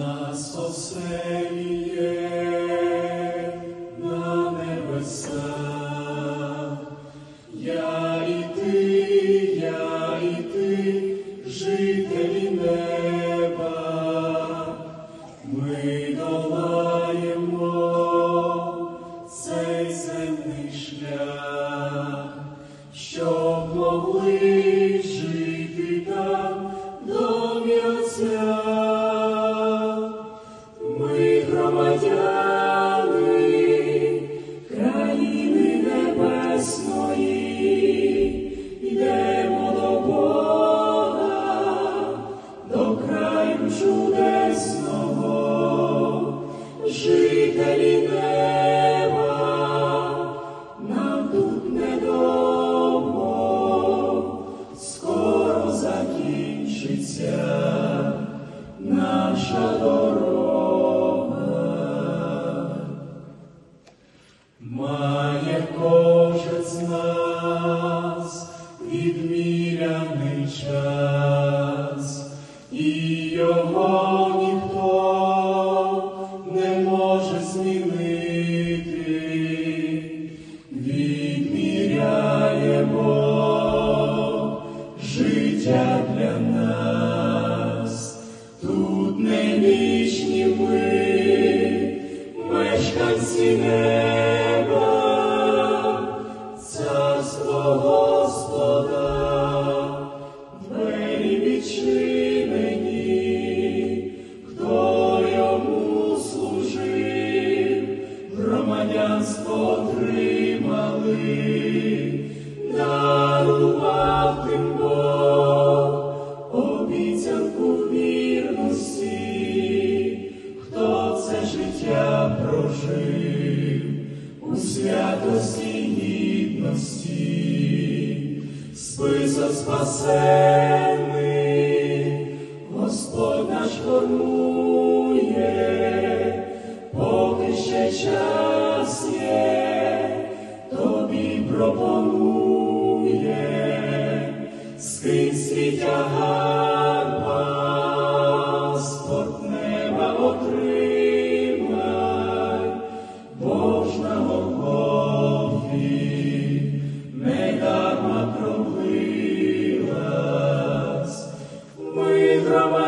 нас оселіє на небесах. Я і ти, я і ти, жителі неба, ми долаємо цей земний шлях, громадяни країни небесної, йдемо до Бога, до краю чудесного, жителі неба, нам тут недовго, скоро закінчиться наша дорога. Відміряний час, і його ніхто не може змінити. Відміряємо життя для нас, тут не вічні ми, мешканці неба, отримали, дарував тим Бог обіцянку вірності, хто це життя прожив у святості гідності, список спасений, Господь наш формує, ще час є, пропонує, скрізь світяга паспорт неба отримай, Божна не дарма проблилась, ми грама.